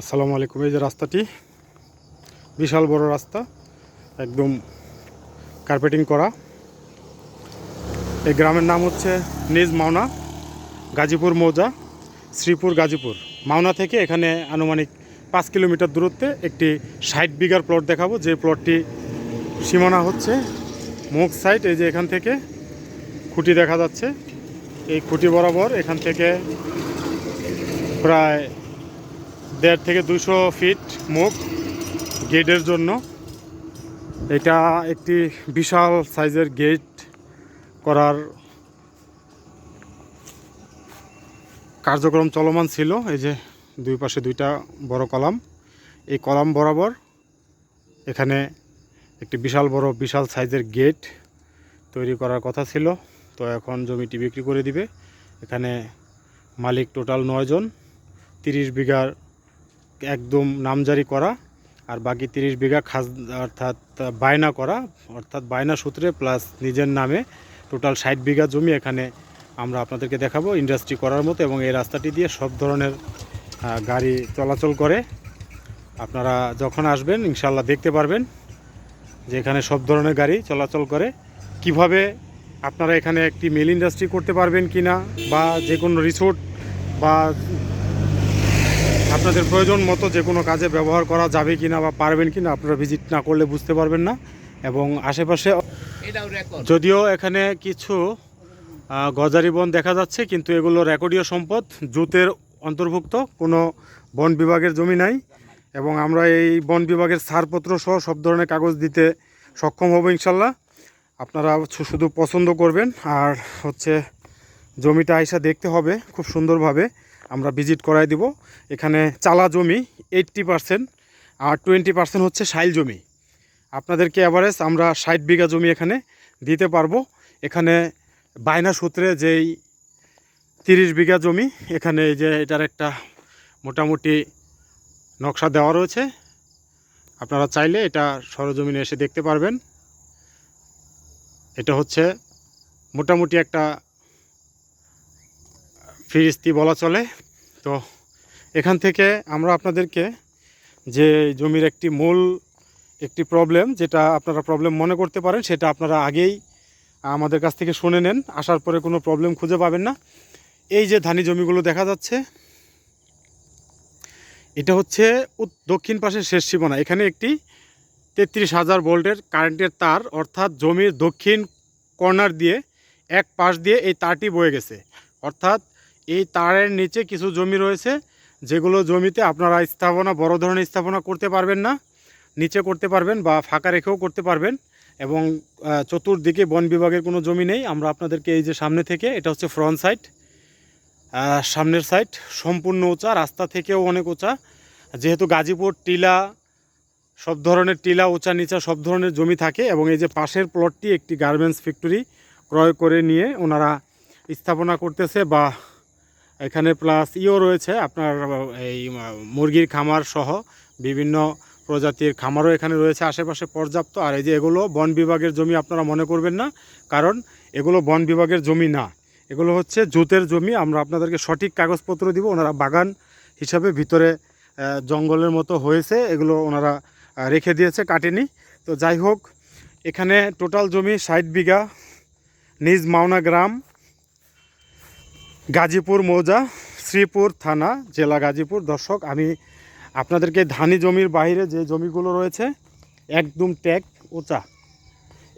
আসসালামু আলাইকুম। এই যে রাস্তাটি, বিশাল বড় রাস্তা, একদম কার্পেটিং করা। এই গ্রামের নাম হচ্ছে নিজ মাওনা, গাজীপুর মৌজা, শ্রীপুর গাজীপুর। মাওনা থেকে এখানে আনুমানিক পাঁচ কিলোমিটার দূরত্বে একটি ষাট বিঘার প্লট দেখাবো। যে প্লটটি সীমানা হচ্ছে মুখ সাইড এই যে এখান থেকে খুঁটি দেখা যাচ্ছে। এই খুঁটি বরাবর এখান থেকে প্রায় দেড় থেকে দুশো ফিট মুখ গেটের জন্য। এটা একটি বিশাল সাইজের গেট করার কার্যক্রম চলমান ছিল। এই যে দুই পাশে দুইটা বড় কলাম। এই কলাম বরাবর এখানে একটি বিশাল বড়, বিশাল সাইজের গেট তৈরি করার কথা ছিল। তো এখন জমিটি বিক্রি করে দিবে। এখানে মালিক টোটাল নয়জন তিরিশ বিঘার একদম নামজারি করা আর বাকি তিরিশ বিঘা খাস, অর্থাৎ বায়না করা, অর্থাৎ বায়না সূত্রে প্লাস নিজের নামে টোটাল ষাট বিঘা জমি এখানে আমরা আপনাদেরকে দেখাবো ইন্ডাস্ট্রি করার মতো এবং এই রাস্তাটি দিয়ে সব ধরনের গাড়ি চলাচল করে। আপনারা যখন আসবেন ইনশাল্লাহ দেখতে পারবেন যে এখানে সব ধরনের গাড়ি চলাচল করে। কীভাবে আপনারা এখানে একটি মিল ইন্ডাস্ট্রি করতে পারবেন কি না বা যে কোনো রিসোর্ট বা আপনাদের প্রয়োজন মতো যে কোনো কাজে ব্যবহার করা যাবে কি না বা পারবেন কি না আপনারা ভিজিট না করলে বুঝতে পারবেন না। এবং আশেপাশে যদিও এখানে কিছু গজারি বন দেখা যাচ্ছে কিন্তু এগুলো রেকর্ডীয় সম্পদ। জুতের অন্তর্ভুক্ত কোনো বন বিভাগের জমি নাই। এবং আমরা এই বন বিভাগের ছাড়পত্র সহ সব ধরনের কাগজ দিতে সক্ষম হব ইনশাল্লাহ। আপনারা শুধু পছন্দ করবেন। আর হচ্ছে জমিটা আইসা দেখতে হবে খুব সুন্দরভাবে। আমরা ভিজিট করাই দিব। এখানে চালা জমি এইট্টি পারসেন্ট আর টোয়েন্টি পারসেন্ট হচ্ছে সাইল জমি। আপনাদেরকে অ্যাভারেজ আমরা ষাট বিঘা জমি এখানে দিতে পারব। এখানে বায়না সূত্রে যেই তিরিশ বিঘা জমি, এখানে যে এটার একটা মোটামুটি নকশা দেওয়া রয়েছে। আপনারা চাইলে এটা সরজমিনে এসে দেখতে পারবেন। এটা হচ্ছে মোটামুটি একটা ফিরিস্তি বলা চলে। তো এখান থেকে আমরা আপনাদেরকে যে জমির একটি মূল একটি প্রবলেম যেটা আপনারা প্রবলেম মনে করতে পারেন, সেটা আপনারা আগেই আমাদের কাছ থেকে শুনে নেন। আসার পরে কোনো প্রবলেম খুঁজে পাবেন না। এই যে ধানি জমিগুলো দেখা যাচ্ছে, এটা হচ্ছে দক্ষিণ পাশের শেষ সীমানা। এখানে একটি তেত্রিশ হাজার ভোল্টের কারেন্টের তার, অর্থাৎ জমির দক্ষিণ কর্নার দিয়ে এক পাশ দিয়ে এই তারটি বয়ে গেছে। অর্থাৎ এই তারের নিচে কিছু জমি রয়েছে, যেগুলো জমিতে আপনারা স্থাপনা, বড় ধরনের স্থাপনা করতে পারবেন না, নিচে করতে পারবেন বা ফাঁকা রেখেও করতে পারবেন এবং চতুর্দিকে বন বিভাগের কোনো জমি নেই। আমরা আপনাদেরকে এই যে সামনে থেকে, এটা হচ্ছে ফ্রন্ট সাইড সামনের সাইড সম্পূর্ণ উঁচা, রাস্তা থেকেও অনেক উঁচা। যেহেতু গাজীপুর টিলা, সব ধরনের টিলা, উঁচা নিচা সব ধরনের জমি থাকে এবং এই যে পাশের প্লটটি একটি গার্মেন্টস ফ্যাক্টরি ক্রয় করে নিয়ে ওনারা স্থাপনা করতেছে বা এখানে প্লাস ইও রয়েছে, আপনার, এই মুরগির খামার সহ বিভিন্ন প্রজাতির খামারও এখানে রয়েছে আশেপাশে পর্যাপ্ত। আর এই যে এগুলো বন বিভাগের জমি আপনারা মনে করবেন না, কারণ এগুলো বন বিভাগের জমি না। এগুলো হচ্ছে জুতের জমি, আমরা আপনাদেরকে সঠিক কাগজপত্র দিব, ওনারা বাগান হিসাবে ভিতরে জঙ্গলের মতো হয়েছে, এগুলো ওনারা রেখে দিয়েছে কাটেনি। তো যাই হোক, এখানে টোটাল জমি ষাট বিঘা, নিজ মাওনা গ্রাম গাজীপুর, মৌজা, শ্রীপুর থানা, জেলা গাজীপুর। দর্শক, আমি আপনাদেরকে ধানি জমির বাইরে যে জমিগুলো রয়েছে, একদম ট্যাগ উঁচা।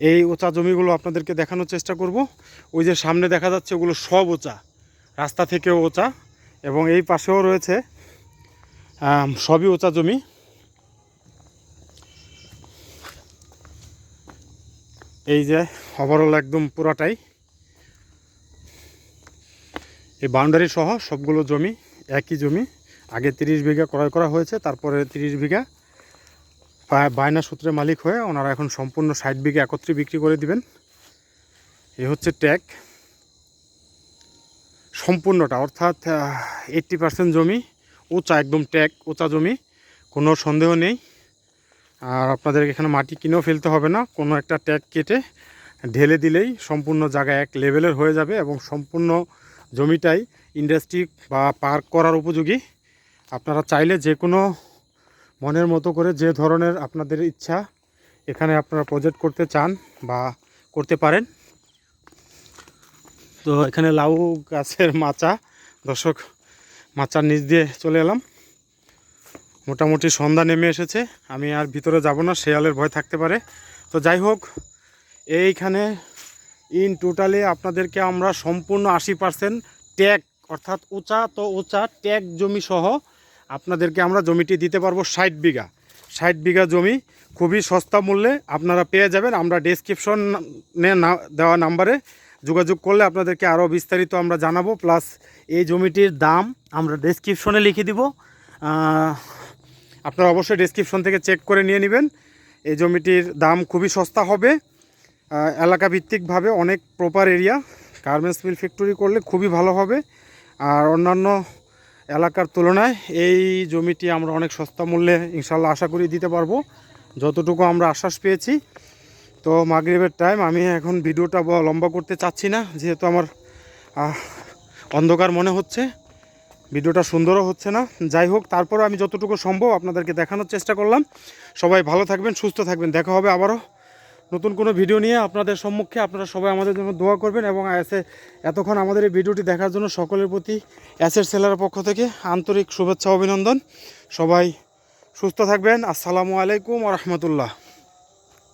এই উঁচা জমিগুলো আপনাদেরকে দেখানোর চেষ্টা করব। ওই যে সামনে দেখা যাচ্ছে, ওগুলো সব উঁচা। রাস্তা থেকেও উঁচা এবং এই পাশেও রয়েছে সবই উঁচা জমি। এই যে ওভারঅল একদম পুরাটাই। এই বাউন্ডারি সহ সবগুলো জমি, একই জমি, আগে তিরিশ বিঘা ক্রয় করা হয়েছে, তারপরে তিরিশ বিঘা। বায়না সূত্রে মালিক হয়ে ওনারা এখন সম্পূর্ণ ষাট বিঘা একত্রে বিক্রি করে দিবেন। এ হচ্ছে ট্যাগ। সম্পূর্ণটা, অর্থাৎ এইট্টি পার্সেন্ট জমি, উঁচা একদম ট্যাগ, উঁচা জমি, কোনো সন্দেহ নেই। আর আপনাদের এখানে মাটি কিনেও ফেলতে হবে না, কোনো একটা ট্যাগ কেটে ঢেলে দিলেই সম্পূর্ণ জায়গা এক লেভেলের হয়ে যাবে এবং সম্পূর্ণ জমিটাই ইন্ডাস্ট্রি বা পার্ক করার উপযোগী। আপনারা চাইলে যে কোনো মনের মতো করে যে ধরনের আপনাদের ইচ্ছা এখানে আপনারা প্রজেক্ট করতে চান বা করতে পারেন। তো এখানে লাউ গাছের মাচা, দর্শক, মাচার নিচ দিয়ে চলে এলাম। মোটামুটি সন্ধ্যা নেমে এসেছে, আমি আর ভিতরে যাব না, শেয়ালের ভয় থাকতে পারে। তো যাই হোক, এইখানে ইন টোটালে আপনাদেরকে আমরা সম্পূর্ণ আশি পার্সেন্ট ট্যাগ, অর্থাৎ উঁচা তো উঁচা ট্যাগ জমি সহ আপনাদেরকে আমরা জমিটি দিতে পারব ষাট বিঘা। ষাট বিঘা জমি খুবই সস্তা মূল্যে আপনারা পেয়ে যাবেন। আমরা ডেসক্রিপশনে দেওয়া নাম্বারে যোগাযোগ করলে আপনাদেরকে আরও বিস্তারিত আমরা জানাব। প্লাস এই জমিটির দাম আমরা ডেসক্রিপশনে লিখে দিব। আপনারা অবশ্যই ডেসক্রিপশন থেকে চেক করে নিয়ে নেবেন। এই জমিটির দাম খুবই সস্তা হবে। এলাকা ভিত্তিকভাবে অনেক proper area garments mill factory করলে খুবই ভালো হবে। আর অন্যান্য এলাকার তুলনায় এই জমিটি আমরা অনেক সস্তা মূল্যে ইনশাল্লাহ আশা করি দিতে পারব। যতটুকু আমরা আশ্বাস পেয়েছি। তো মাগরিবের টাইম আমি এখন ভিডিওটা লম্বা করতে চাচ্ছি না, যেহেতু আমার অন্ধকার মনে হচ্ছে। ভিডিওটা সুন্দরও হচ্ছে না। যাই হোক, তারপরে আমি যতটুকু সম্ভব আপনাদেরকে দেখানোর চেষ্টা করলাম। সবাই ভালো থাকবেন, সুস্থ থাকবেন। দেখা হবে আবারও। নতুন কোনো ভিডিও নিয়ে আপনাদের সম্মুখে আপনারা সবাই আমাদের জন্য দোয়া করবেন এবং এসে এতক্ষণ আমাদের এই ভিডিওটি দেখার জন্য সকলের প্রতি অ্যাসের সেলারের পক্ষ থেকে আন্তরিক শুভেচ্ছা অভিনন্দন। সবাই সুস্থ থাকবেন। আসসালামু আলাইকুম রহমতুল্লাহ।